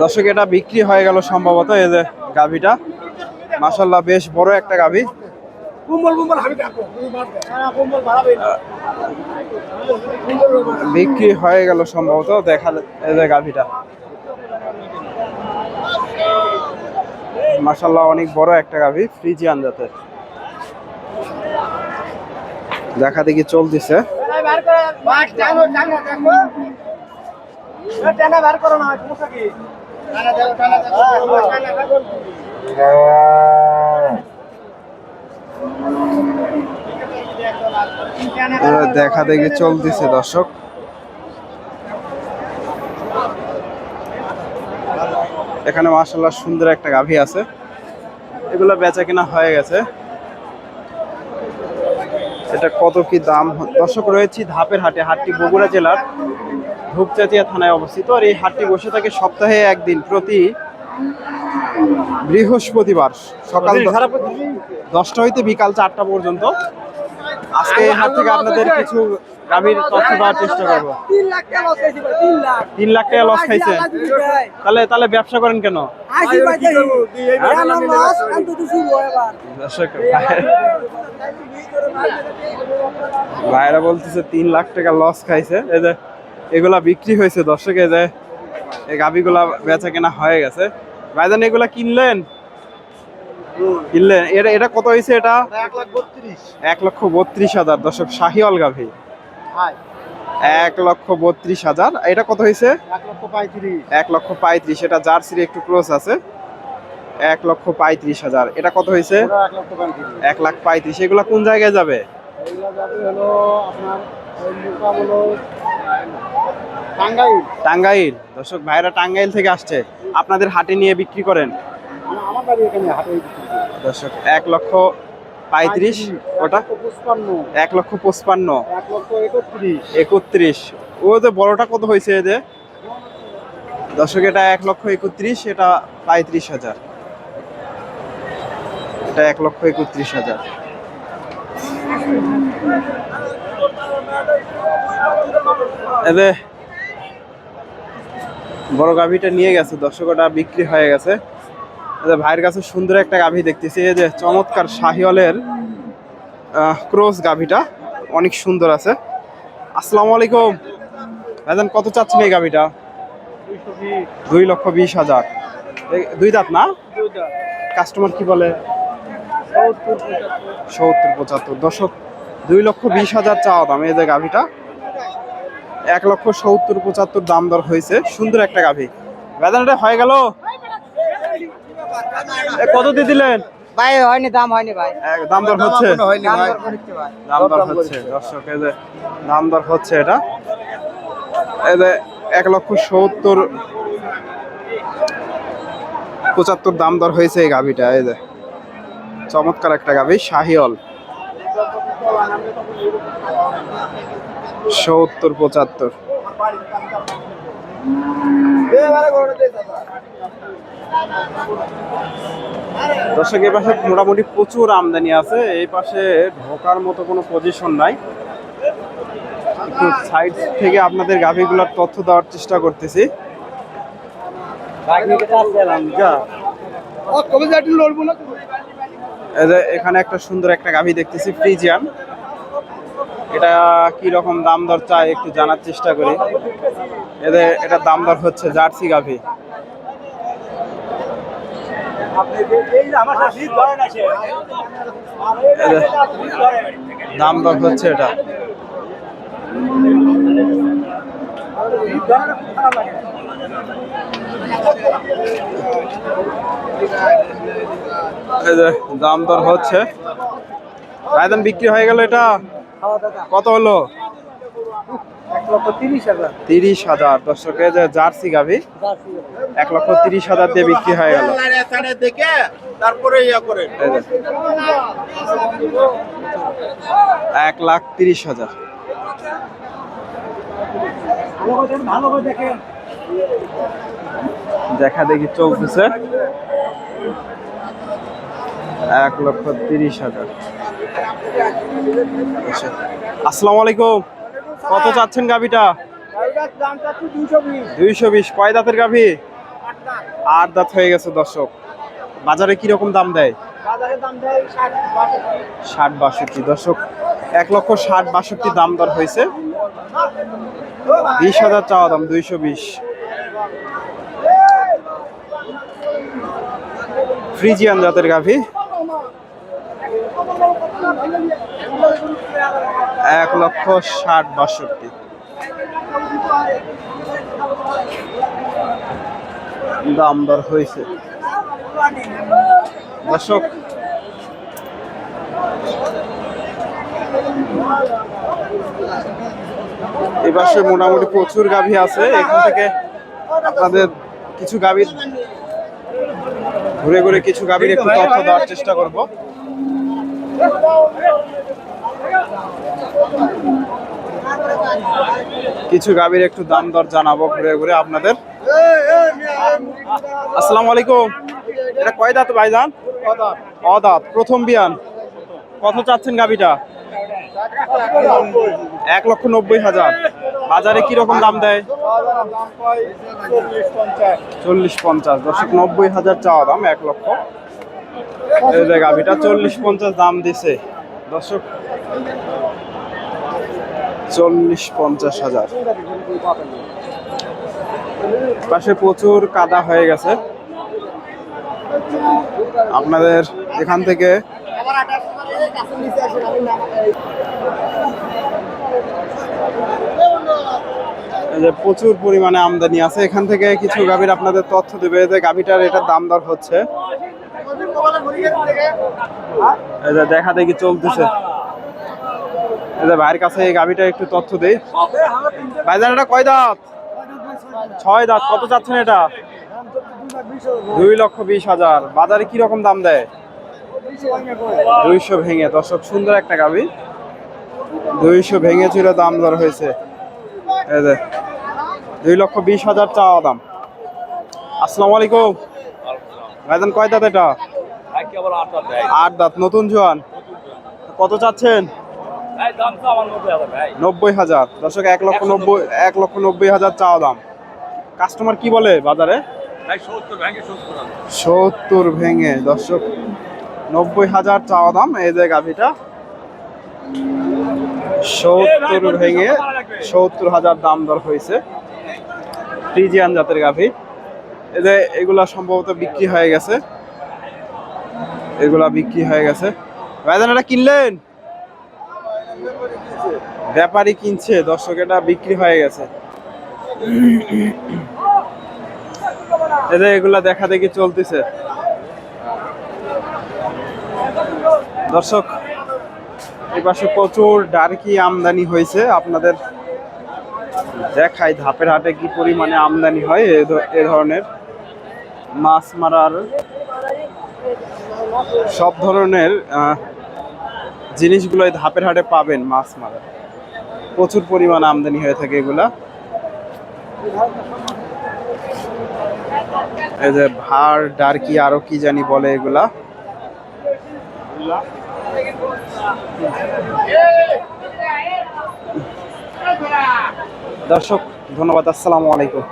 দর্শক এটা বিক্রি হয়ে গেল সম্ভবত এই যে গাভিটা। মাসাল্লাহ বেশ বড় একটা গাভি। বিক্রি হয়ে গেল সম্ভবত দেখা এই যে গাভিটা। মাসাল্লাহ অনেক বড় একটা গাভি ফ্রিজিয়ান জাতের। দেখা দেখি চলতেছে। দেখা দেখি চলতেছে, দর্শক। এখানে মাসাল্লাহ সুন্দর একটা গাভী আছে। এগুলো বেচা কেনা হয়ে গেছে। এটা কত কি দাম? দর্শক, রয়েছি ধাপের হাটে, হাটটি বগুড়া জেলার। ধূপচাচিয়া থানায় অবস্থিত আর এই হাটটি বসে থাকে সপ্তাহে একদিন প্রতি বৃহস্পতিবার সকাল দশটা হইতে বিকাল চারটা পর্যন্ত। আজকে এই হাট থেকে আপনাদের কিছু গাভীর তথ্য দেওয়ার চেষ্টা করব। তিন লাখ টাকা লস খাইছি। তাহলে তাহলে ব্যবসা করেন কেন? ভাইরা বলতেছে তিন লাখ টাকা লস খাইছে। এই যে এগুলা বিক্রি হয়েছে দর্শক যে এই গাভিগুলা বেচা কেনা হয়ে গেছে। ভাইজান এগুলা কিনলেন? কিনলেন। এটা এটা কত হয়েছে এটা? এক লক্ষ বত্রিশ হাজার। দর্শক শাহিওয়াল গাভি। এক লক্ষ বত্রিশ হাজার। এটা কত হয়েছে? এক লক্ষ পঁয়ত্রিশ। এটা জার্সির একটু ক্লোজ আছে। এক লক্ষ পঁয়ত্রিশ হাজার। এটা কত হয়েছে? এক লাখ পঁয়ত্রিশ। এগুলা কোন জায়গায় যাবে? টাঙ্গাইল। দর্শক ভাইরা টাঙ্গাইল থেকে আসছে। আপনাদের হাটে নিয়ে বিক্রি করেন। দর্শক এক লক্ষ পঁয়ত্রিশ ওটা? এক লক্ষ পঁচপান্ন। একত্রিশ। ও যে বড়টা কত হয়েছে এদের দর্শক এটা এক লক্ষ একত্রিশ এটা পঁয়ত্রিশ হাজার। এটা এক লক্ষ একত্রিশ হাজার। এদে বড় গাভীটা নিয়ে গেছে দর্শক ওটা বিক্রি হয়ে গেছে। এদের ভাইয়ের কাছে সুন্দর একটা গাভী দেখতেছি এই যে চমৎকার শাহিওয়ালের ক্রস গাভীটা অনেক সুন্দর আছে। আসসালামু আলাইকুম। ভাইজান কত চাচ্ছেন এই গাভীটা? দুই লক্ষ বিশ হাজার। দুই দাঁত না? কাস্টমার কি বলে? সত্তর পঁচাত্তর। দশক দুই লক্ষ বিশ হাজার চাওয়া দাম এই যে গাভীটা। এক লক্ষ সত্তর পঁচাত্তর দাম দর হয়েছে। সুন্দর একটা গাভী। বেদানটা হয়ে গেল? এ, কত দিয়ে দিলেন? ভাই হয়নি দাম হয়নি ভাই। দাম দর হচ্ছে? দাম দর। দাম হচ্ছে দর্শক এই যে দাম দর হচ্ছে এটা। এই যে এক লক্ষ সত্তর পঁচাত্তর দাম দর হয়েছে এই গাভিটা এই যে। চমৎকার একটা গাভি শাহিওল সত্তর, পঁচাত্তর। দর্শক, এই পাশে মোটামুটি প্রচুর আমদানি আছে। এই পাশে ঢোকার মতো কোনো পজিশন নাই। সাইড থেকে আপনাদের গাভিগুলোর তথ্য দেওয়ার চেষ্টা করতেছি। এখানে একটা সুন্দর একটা গাভি দেখতেছি ফ্রিজিয়ান এটা কি রকম দাম দর চাই একটু জানার চেষ্টা করি। এদের এটা দাম দর হচ্ছে জার্সি গাভি। দাম দর হচ্ছে এটা। দাম দর হচ্ছে। ভাইদান বিক্রি হয়ে গেল এটা। কত হলো? তিরিশ হাজার। দর্শকের যে জার্সি গাভি এক লক্ষ তিরিশ হাজার দিয়ে বিক্রি হয়ে গেল। তারপরে ইয়া। এক লাখ তিরিশ হাজার। ভালো করে দেখে দেখা দেখি চলতেছে। এক লক্ষ তিরিশ হাজার। আসসালামু আলাইকুম। কত চাচ্ছেন গাভিটা? দুইশো বিশ। কয় দাঁতের গাভী? আট দাঁত। হয়ে গেছে দর্শক। বাজারে কীরকম দাম দেয়? দাম দেয় ষাট বাষট্টি। দর্শক এক লক্ষ ষাট বাষট্টি দাম দর হয়েছে। বিশ হাজার চাওয়া দাম দুইশো বিশ। ফ্রিজিয়ান জাতের গাভী। এক লক্ষ ষাট বাষট্টি। দাম দর হয়েছে। দর্শক পাশে মোটামুটি প্রচুর গাভী আছে। এখান থেকে আপনাদের কিছু গাভীর, ঘুরে ঘুরে কিছু গাভীর একটু তথ্য দেওয়ার চেষ্টা করব। কিছু গাভীর একটু দাম দর জানাব ঘুরে ঘুরে আপনাদের। আসসালামু আলাইকুম। এটা কয় দাঁত ভাইজান? অদাঁত। প্রথম বিয়ান। কত চাচ্ছেন গাভীটা? এক লক্ষ নব্বই হাজার। বাজারে কি রকম দাম দেয়? চল্লিশ পঞ্চাশ। দশক নব্বই হাজার চাওয়া দাম এক লক্ষ। এই যে গাভীটা চল্লিশ পঞ্চাশ দাম দিছে। দর্শক, চল্লিশ পঞ্চাশ হাজার। পাশে প্রচুর কাদা হয়ে গেছে। আপনাদের এখান থেকে যে প্রচুর পরিমাণে আমদানি আছে। এখান থেকে কিছু গাভীর আপনাদের তথ্য দেবে যে গাভীটার এটার দাম দর হচ্ছে। এই যে দেখা দেখি চলতেছে। যে ভাইয়ের কাছে এই গাভীটা একটু তথ্য দেই। ভাইজান এটা কয় দাঁত? ছয় দাঁত। কত চাচ্ছেন এটা? দুই লক্ষ বিশ হাজার। বাজারে কি রকম দাম দেয়? দুইশো ভেঙে। দর্শক সুন্দর একটা গাভী দুইশো ভেঙে ছিল দাম দর হয়েছে। দুই লক্ষ বিশ হাজার চাওয়া দাম। আসসালামু আলাইকুম। ভাইজান কয় দাঁত এটা? আট দাঁত নতুন জোয়ান? কত চাচ্ছেন? নব্বই হাজার দর্শক এক লক্ষ নব্বই এক লক্ষ নব্বই হাজার চাওয়া দাম। কাস্টমার কি বলে বাজারে? সত্তর ভেঙে দর্শক নব্বই হাজার চাওয়া দাম এই যে গাভিটা। সত্তর ভেঙে সত্তর হাজার দাম দর হয়েছে। ফ্রিজিয়ান জাতের গাভি। এই যে এগুলা সম্ভবত বিক্রি হয়ে গেছে। এগুলা বিক্রি হয়ে গেছে। এটা কিনলেন? ব্যাপারী কিনছে, দর্শক, এটা বিক্রি হয়ে গেছে। যে এগুলা দেখা দেখি চলতেছে। দর্শক, এই পাশে প্রচুর ডারকি আমদানি হয়েছে। আপনাদের দেখাই ধাপের হাটে কি পরিমাণে আমদানি হয় এ ধরনের মাছ মারার সব ধরনের জিনিসগুলো ধাপের হাটে পাবেন মাছ মারা। প্রচুর পরিমাণ আমদানি হয়ে থাকে এগুলা। এই যে ভার, ডারকি, আরও কি জানি বলে এগুলা। দর্শক, ধন্যবাদ, আসসালামু আলাইকুম।